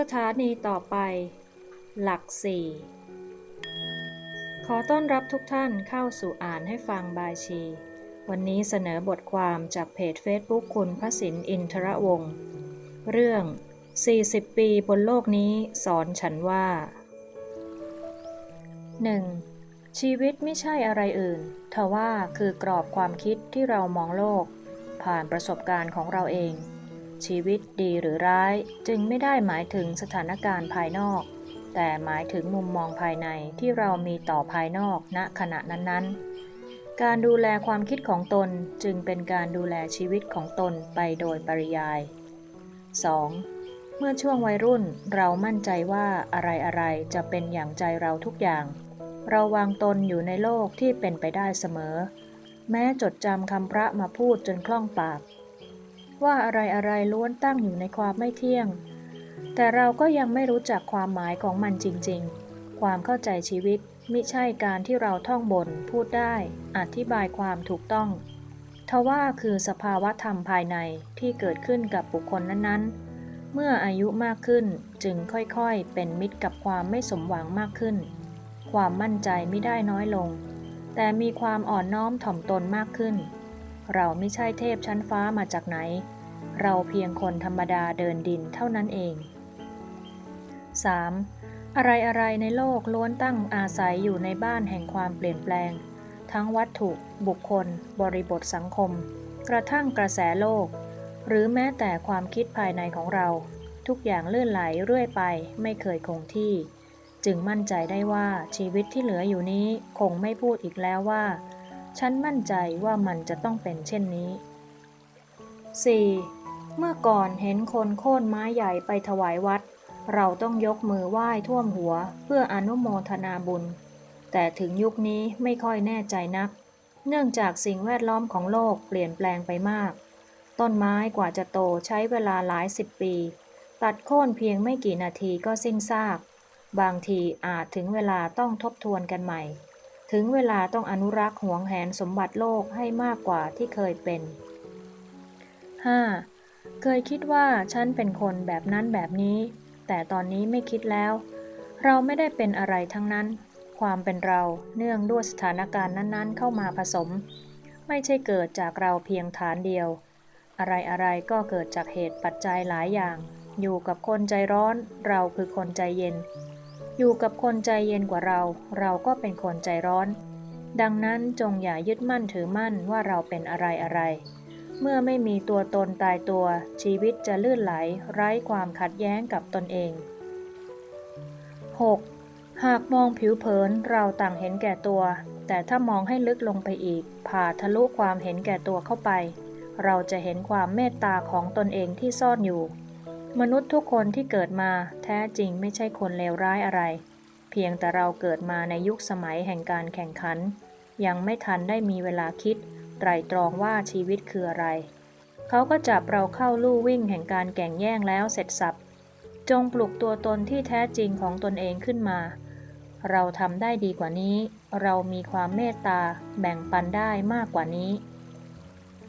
สถานีต่อไป หลักสี่ขอต้อนรับทุกท่านเข้าสู่อ่านให้ฟังบายชี วันนี้เสนอบทความจากเพจ Facebook คุณพระสินอินทรวงศ์เรื่อง 40 ปีบนโลกนี้สอนฉันว่า 1. ชีวิตไม่ใช่อะไรอื่นทว่าคือกรอบความคิดที่เรามองโลก ผ่านประสบการณ์ของเราเอง ชีวิตดีหรือร้าย จึงไม่ได้หมายถึงสถานการณ์ภายนอก แต่หมายถึงมุมมองภายในที่เรามีต่อภายนอกณขณะนั้นๆ การดูแลความคิดของตนจึงเป็นการดูแลชีวิตของตนไปโดยปริยาย 2. เมื่อช่วงวัยรุ่นเรามั่นใจว่าอะไรๆจะเป็นอย่างใจเราทุกอย่าง เราวางตนอยู่ในโลกที่เป็นไปได้เสมอ แม้จดจำคำพระมาพูดจนคล่องปาก ว่าอะไรๆล้วนตั้งอยู่ในความไม่เที่ยง แต่เราก็ยังไม่รู้จักความหมายของมันจริงๆ ความเข้าใจชีวิตมิใช่การที่เราท่องบนพูดได้ อธิบายความถูกต้อง ทว่าคือสภาวะธรรมภายในที่เกิดขึ้นกับบุคคลนั้นๆ เมื่ออายุมากขึ้นจึงค่อยๆ เป็นมิตรกับความไม่สมหวังมากขึ้น ความมั่นใจไม่ได้น้อยลง แต่มีความอ่อนน้อมถ่อมตนมากขึ้น เราไม่ใช่เทพชั้นฟ้ามาจากไหน เราเพียงคนธรรมดาเดินดินเท่านั้นเอง 3. อะไรๆในโลกล้วนตั้งอาศัยอยู่ในบ้านแห่งความเปลี่ยนแปลง ทั้งวัตถุ บุคคล บริบทสังคม กระทั่งกระแสโลก หรือแม้แต่ความคิดภายในของเรา ทุกอย่างเลื่อนไหลเรื่อยไปไม่เคยคงที่ จึงมั่นใจได้ว่าชีวิตที่เหลืออยู่นี้คงไม่พูดอีกแล้วว่า ฉันมั่นใจว่ามันจะต้องเป็นเช่นนี้ 4. เมื่อก่อนเห็นคนโค่นไม้ใหญ่ไปถวายวัด เราต้องยกมือไหว้ท่วมหัวเพื่ออนุโมทนาบุญ แต่ถึงยุคนี้ไม่ค่อยแน่ใจนัก เนื่องจากสิ่งแวดล้อมของโลกเปลี่ยนแปลงไปมาก ต้นไม้กว่าจะโตใช้เวลาหลายสิบปี ตัดโค่นเพียงไม่กี่นาทีก็สิ้นซาก บางทีอาจถึงเวลาต้องทบทวนกันใหม่ ถึงเวลาต้องอนุรักษ์หวงแหนสมบัติโลกให้มากกว่าที่เคยเป็น 5. เคยคิดว่าฉันเป็นคนแบบนั้นแบบนี้ แต่ตอนนี้ไม่คิดแล้ว เราไม่ได้เป็นอะไรทั้งนั้น ความเป็นเราเนื่องด้วยสถานการณ์นั้นๆ เข้ามาผสม ไม่ใช่เกิดจากเราเพียงฐานเดียว อะไรๆก็เกิดจากเหตุปัจจัยหลายอย่าง อยู่กับคนใจร้อนเราคือคนใจเย็น อยู่กับคนใจเย็นกว่าเรา เราก็เป็นคนใจร้อน ดังนั้นจงอย่ายึดมั่นถือมั่นว่าเราเป็นอะไรอะไร เมื่อไม่มีตัวตนตายตัว ชีวิตจะลื่นไหล ไร้ความขัดแย้งกับตนเอง 6. หากมองผิวเผินเราต่างเห็นแก่ตัว แต่ถ้ามองให้ลึกลงไปอีก ผ่าทะลุความเห็นแก่ตัวเข้าไป เราจะเห็นความเมตตาของตนเองที่ซ่อนอยู่ มนุษย์ทุกคนที่เกิดมาแท้จริงไม่ใช่คนเลวร้ายอะไร เพียงแต่เราเกิดมาในยุคสมัยแห่งการแข่งขัน ยังไม่ทันได้มีเวลาคิด ไตรตรองว่าชีวิตคืออะไร เขาก็จับเราเข้าลู่วิ่งแห่งการแก่งแย่งแล้วเสร็จสับ จงปลุกตัวตนที่แท้จริงของตนเองขึ้นมา เราทำได้ดีกว่านี้ เรามีความเมตตาแบ่งปันได้มากกว่านี้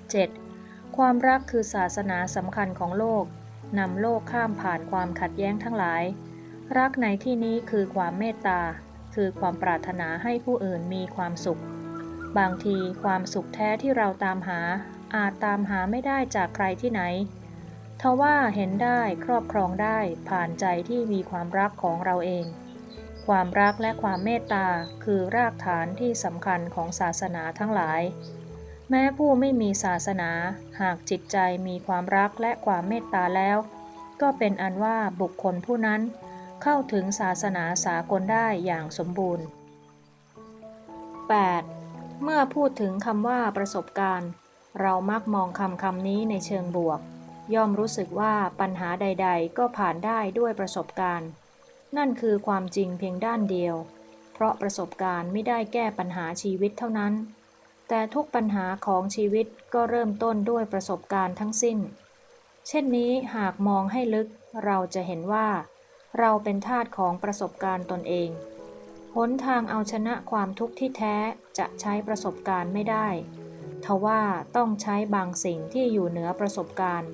7. ความรักคือศาสนาสำคัญของโลกนำโลกข้ามผ่านความขัดแย้งทั้งหลาย รักในที่นี้คือความเมตตา คือความปรารถนาให้ผู้อื่นมีความสุข บางทีความสุขแท้ที่เราตามหา อาจตามหาไม่ได้จากใครที่ไหน ทว่าเห็นได้ครอบครองได้ผ่านใจที่มีความรักของเราเอง ความรักและความเมตตาคือรากฐานที่สำคัญของศาสนาทั้งหลาย แม้ผู้ไม่มีศาสนา หากจิตใจมีความรักและความเมตตาแล้ว ก็เป็นอันว่าบุคคลผู้นั้น เข้าถึงศาสนาสากลได้อย่างสมบูรณ์ 8. เมื่อพูดถึงคำว่าประสบการณ์ เรามักมองคำคำนี้ในเชิงบวก ย่อมรู้สึกว่าปัญหาใด ๆ ก็ผ่านได้ด้วยประสบการณ์ นั่นคือความจริงเพียงด้านเดียว เพราะประสบการณ์ไม่ได้แก้ปัญหาชีวิตเท่านั้น แต่ทุกปัญหาของชีวิตก็เริ่มต้นด้วยประสบการณ์ทั้งสิ้น เช่นนี้หากมองให้ลึกเราจะเห็นว่า เราเป็นทาสของประสบการณ์ตนเอง หนทางเอาชนะความทุกข์ที่แท้จะใช้ประสบการณ์ไม่ได้ทว่าต้องใช้บางสิ่งที่อยู่เหนือประสบการณ์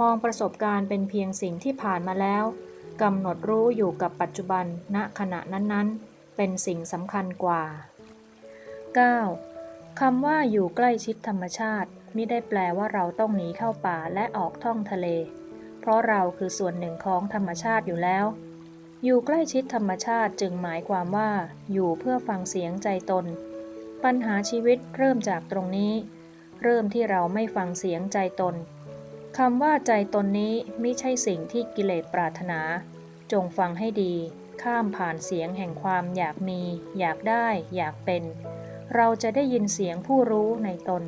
มองประสบการณ์เป็นเพียงสิ่งที่ผ่านมาแล้วกำหนดรู้อยู่กับปัจจุบันณขณะนั้นๆ เป็นสิ่งสำคัญกว่า 9. คำว่าอยู่ใกล้ชิดธรรมชาติไม่ได้แปลว่าเราต้องหนีเข้าป่าและออกท่องทะเล เพราะเราคือส่วนหนึ่งของธรรมชาติอยู่แล้ว อยู่ใกล้ชิดธรรมชาติจึงหมายความว่า อยู่เพื่อฟังเสียงใจตน ปัญหาชีวิตเริ่มจากตรงนี้ เริ่มที่เราไม่ฟังเสียงใจตนคำว่าใจตนนี้ไม่ใช่สิ่งที่กิเลสปรารถนา จงฟังให้ดี ข้ามผ่านเสียงแห่งความอยากมี อยากได้ อยากเป็น เราจะได้ยินเสียงผู้รู้ในตน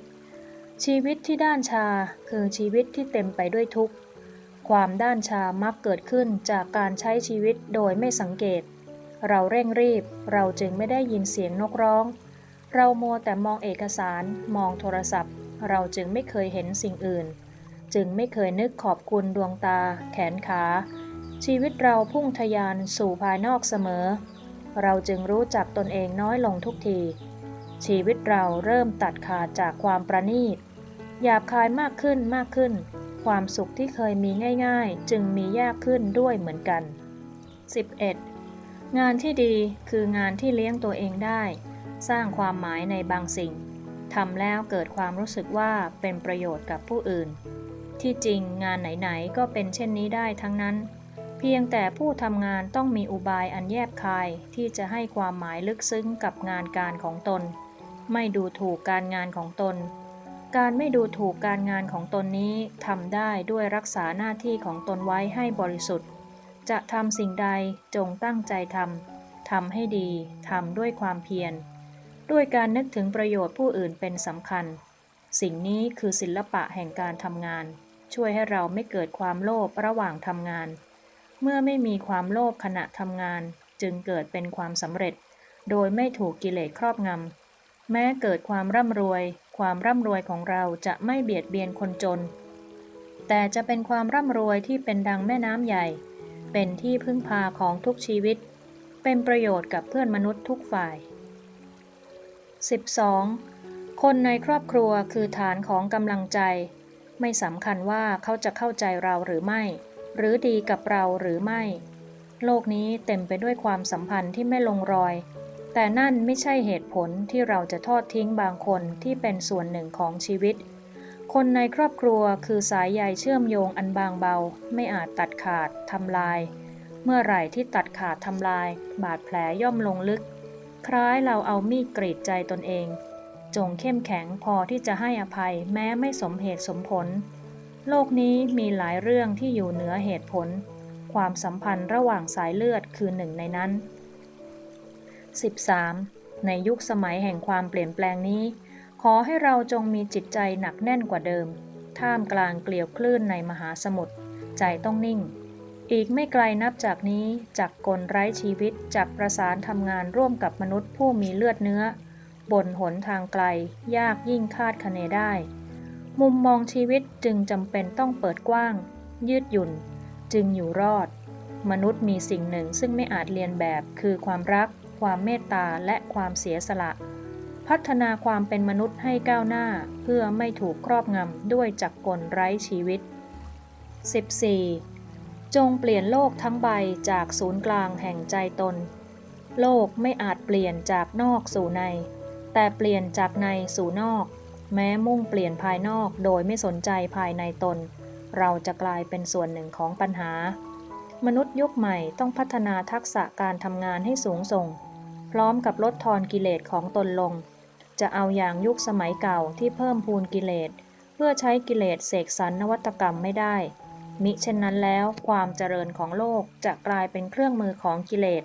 10. ชีวิตที่ด้านชาคือชีวิตที่เต็มไปด้วยทุกข์ ความด้านชามักเกิดขึ้นจากการใช้ชีวิตโดยไม่สังเกต เราเร่งรีบ เราจึงไม่ได้ยินเสียงนกร้อง เรามัวแต่มองเอกสาร มองโทรศัพท์ เราจึงไม่เคยเห็นสิ่งอื่น จึงไม่เคยนึกขอบคุณดวงตา แขนขา ชีวิตเราพุ่งทะยานสู่ภายนอกเสมอ เราจึงรู้จักตนเองน้อยลงทุกที ชีวิตเราเริ่มตัดขาดจากความประณีตหยาบคายมากขึ้นมากขึ้น ความสุขที่เคยมีง่ายๆ จึงมียากขึ้นด้วยเหมือนกัน 11. งานที่ดีคืองานที่เลี้ยงตัวเองได้ สร้างความหมายในบางสิ่งทำแล้วเกิดความรู้สึกว่าเป็นประโยชน์กับผู้อื่น ที่จริงงานไหนๆก็เป็นเช่นนี้ได้ทั้งนั้น เพียงแต่ผู้ทำงานต้องมีอุบายอันแยบคายที่จะให้ความหมายลึกซึ้งกับงานการของตน ไม่ดูถูกการงานของตน การไม่ดูถูกการงานของตนนี้ทำได้ด้วยรักษาหน้าที่ของตนไว้ให้บริสุทธิ์ จะทำสิ่งใดจงตั้งใจทำ ทำให้ดี ทำด้วยความเพียร ด้วยการนึกถึงประโยชน์ผู้อื่นเป็นสำคัญ สิ่งนี้คือศิลปะแห่งการทำงาน ช่วยให้เราไม่เกิดความโลภระหว่างทำงาน เมื่อไม่มีความโลภขณะทำงาน จึงเกิดเป็นความสำเร็จ โดยไม่ถูกกิเลสครอบงำแม้เกิดความร่ำรวย ความร่ำรวยของเราจะไม่เบียดเบียนคนจน แต่จะเป็นความร่ำรวยที่เป็นดังแม่น้ำใหญ่ เป็นที่พึ่งพาของทุกชีวิต เป็นประโยชน์กับเพื่อนมนุษย์ทุกฝ่าย 12. คนในครอบครัวคือฐานของกำลังใจ ไม่สำคัญว่าเขาจะเข้าใจเราหรือไม่ หรือดีกับเราหรือไม่ โลกนี้เต็มไปด้วยความสัมพันธ์ที่ไม่ลงรอย แต่นั่นไม่ใช่เหตุผลที่เราจะทอดทิ้งบางคนที่เป็นส่วนหนึ่งของชีวิต คนในครอบครัวคือสายใยเชื่อมโยงอันบางเบา ไม่อาจตัดขาดทำลาย เมื่อไหร่ที่ตัดขาดทำลาย บาดแผลย่อมลงลึก คล้ายเราเอามีดกรีดใจตนเอง จงเข้มแข็งพอที่จะให้อภัยแม้ไม่สมเหตุสมผล โลกนี้มีหลายเรื่องที่อยู่เหนือเหตุผล ความสัมพันธ์ระหว่างสายเลือดคือหนึ่งในนั้น 13. ในยุคสมัยแห่งความเปลี่ยนแปลงนี้ ขอให้เราจงมีจิตใจหนักแน่นกว่าเดิม ท่ามกลางเกลียวคลื่นในมหาสมุทรใจต้องนิ่ง อีกไม่ไกลนับจากนี้จากกลไร้ชีวิตจากประสานทำงานร่วมกับมนุษย์ผู้มีเลือดเนื้อ บนหนทางไกล ยากยิ่งคาดคะเนได้ มุมมองชีวิตจึงจำเป็นต้องเปิดกว้าง ยืดหยุ่น จึงอยู่รอด มนุษย์มีสิ่งหนึ่งซึ่งไม่อาจเรียนแบบคือความรัก ความเมตตาและความเสียสละ พัฒนาความเป็นมนุษย์ให้ก้าวหน้าเพื่อไม่ถูกครอบงำด้วยจักรกลไร้ชีวิต 14. จงเปลี่ยนโลกทั้งใบจากศูนย์กลางแห่งใจตน โลกไม่อาจเปลี่ยนจากนอกสู่ใน แต่เปลี่ยนจากในสู่นอก แม้มุ่งเปลี่ยนภายนอกโดยไม่สนใจภายในตน เราจะกลายเป็นส่วนหนึ่งของปัญหามนุษย์ยุคใหม่ต้องพัฒนาทักษะการทำงานให้สูงส่ง ร้อมกับลดทอนกิเลสของตนลง จะเอาอย่างยุคสมัยเก่าที่เพิ่มพูนกิเลส เพื่อใช้กิเลสเสกสรรนวัตกรรมไม่ได้ มิเช่นนั้นแล้วความเจริญของโลกจะกลายเป็นเครื่องมือของกิเลส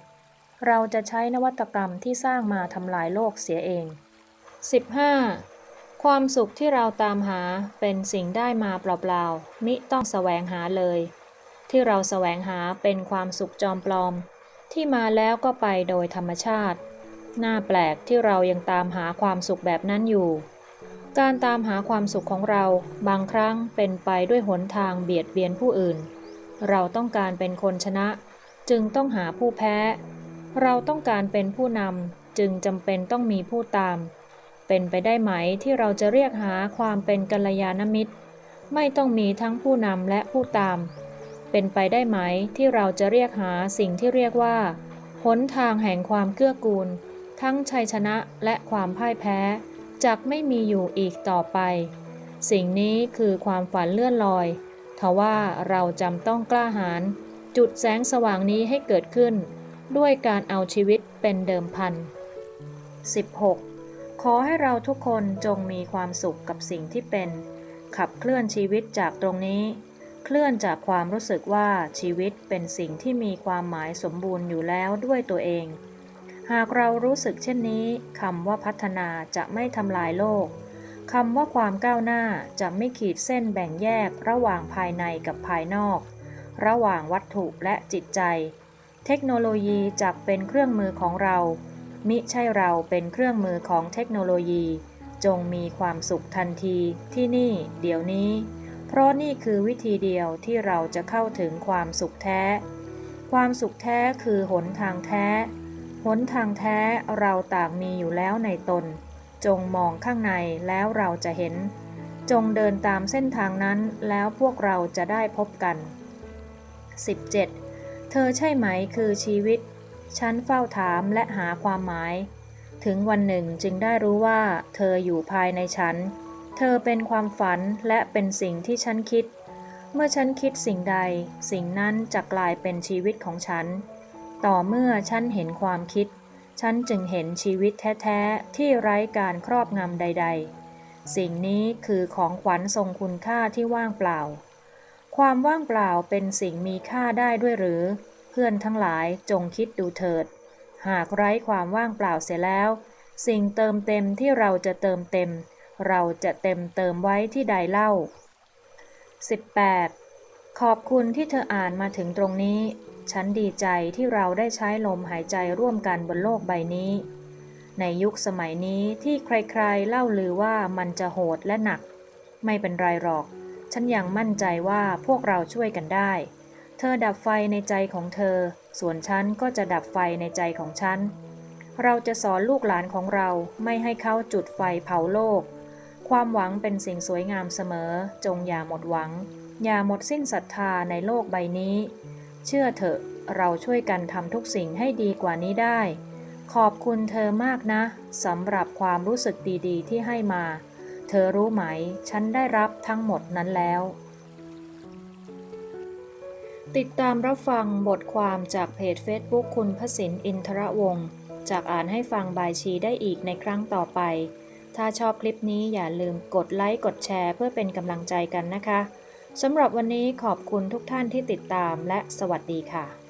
เราจะใช้นวัตกรรมที่สร้างมาทำลายโลกเสียเอง 15. ความสุขที่เราตามหาเป็นสิ่งได้มาเปล่าๆมิต้องแสวงหาเลย ที่เราแสวงหาเป็นความสุขจอมปลอม ที่มาแล้วก็ไปโดยธรรมชาติ น่าแปลกที่เรายังตามหาความสุขแบบนั้นอยู่ การตามหาความสุขของเราบางครั้งเป็นไปด้วยหนทางเบียดเบียนผู้อื่น เราต้องการเป็นคนชนะ จึงต้องหาผู้แพ้ เราต้องการเป็นผู้นำจึงจำเป็นต้องมีผู้ตาม เป็นไปได้ไหมที่เราจะเรียกหาความเป็นกัลยาณมิตร ไม่ต้องมีทั้งผู้นำและผู้ตาม เป็นไปได้ไหมที่เราจะเรียกหาสิ่งที่เรียกว่า หนทางแห่งความเกื้อกูล ทั้งชัยชนะและความพ่ายแพ้จากไม่มีอยู่อีกต่อไป สิ่งนี้คือความฝันเลื่อนลอยทว่าเราจำต้องกล้าหาญจุดแสงสว่างนี้ให้เกิดขึ้น ด้วยการเอาชีวิตเป็นเดิมพัน 16. ขอให้เราทุกคนจงมีความสุขกับสิ่งที่เป็น ขับเคลื่อนชีวิตจากตรงนี้ เคลื่อนจากความรู้สึกว่าชีวิตเป็นสิ่งที่มีความหมายสมบูรณ์อยู่แล้วด้วยตัวเอง หากเรารู้สึกเช่นนี้คำว่าพัฒนาจะไม่ทำลายโลกคำว่าความก้าวหน้าจะไม่ขีดเส้นแบ่งแยกระหว่างภายในกับภายนอก ระหว่างวัตถุและจิตใจ เทคโนโลยีจะเป็นเครื่องมือของเรา มิใช่เราเป็นเครื่องมือของเทคโนโลยี จงมีความสุขทันทีที่นี่ เดี๋ยวนี้ เพราะนี่คือวิธีเดียวที่เราจะเข้าถึงความสุขแท้ ความสุขแท้คือหนทางแท้ หนทางแท้เราต่างมีอยู่แล้วในตน จงมองข้างในแล้วเราจะเห็น จงเดินตามเส้นทางนั้นแล้วพวกเราจะได้พบกัน 17. เธอใช่ไหมคือชีวิต ฉันเฝ้าถามและหาความหมาย ถึงวันหนึ่งจึงได้รู้ว่า เธออยู่ภายในฉัน เธอเป็นความฝันและเป็นสิ่งที่ฉันคิด เมื่อฉันคิดสิ่งใด สิ่งนั้นจะกลายเป็นชีวิตของฉัน ต่อเมื่อฉันเห็นความคิด ฉันจึงเห็นชีวิตแท้ ๆ ที่ไร้การครอบงำใด ๆ สิ่งนี้คือของขวัญทรงคุณค่าที่ว่างเปล่า ความว่างเปล่าเป็นสิ่งมีค่าได้ด้วยหรือ เพื่อนทั้งหลายจงคิดดูเถิด หากไร้ความว่างเปล่าเสียแล้ว สิ่งเติมเต็มที่เราจะเติมเต็ม เราจะเต็มเติมไว้ที่ใดเล่า 18. ขอบคุณที่เธออ่านมาถึงตรงนี้ ฉันดีใจที่เราได้ใช้ลมหายใจร่วมกันบนโลกใบนี้ ในยุคสมัยนี้ที่ใครๆเล่าลือว่ามันจะโหดและหนัก ไม่เป็นไรหรอก ฉันยังมั่นใจว่าพวกเราช่วยกันได้ เธอดับไฟในใจของเธอ ส่วนฉันก็จะดับไฟในใจของฉันเราจะสอนลูกหลานของเราไม่ให้เขาจุดไฟเผาโลก ความหวังเป็นสิ่งสวยงามเสมอ จงอย่าหมดหวัง อย่าหมดสิ้นศรัทธาในโลกใบนี้ เชื่อเถอะ เราช่วยกันทำทุกสิ่งให้ดีกว่านี้ได้ ขอบคุณเธอมากนะสำหรับความรู้สึกดีๆ ที่ให้มา เธอรู้ไหม ฉันได้รับทั้งหมดนั้นแล้ว ติดตามรับฟังบทความจากเพจ Facebook คุณพสินอินทรวงศ์จากอ่านให้ฟังบายชีได้อีกในครั้งต่อไป ถ้าชอบคลิปนี้อย่าลืมกดไลค์กดแชร์เพื่อเป็นกำลังใจกันนะคะสำหรับวันนี้ขอบคุณทุกท่านที่ติดตามและสวัสดีค่ะ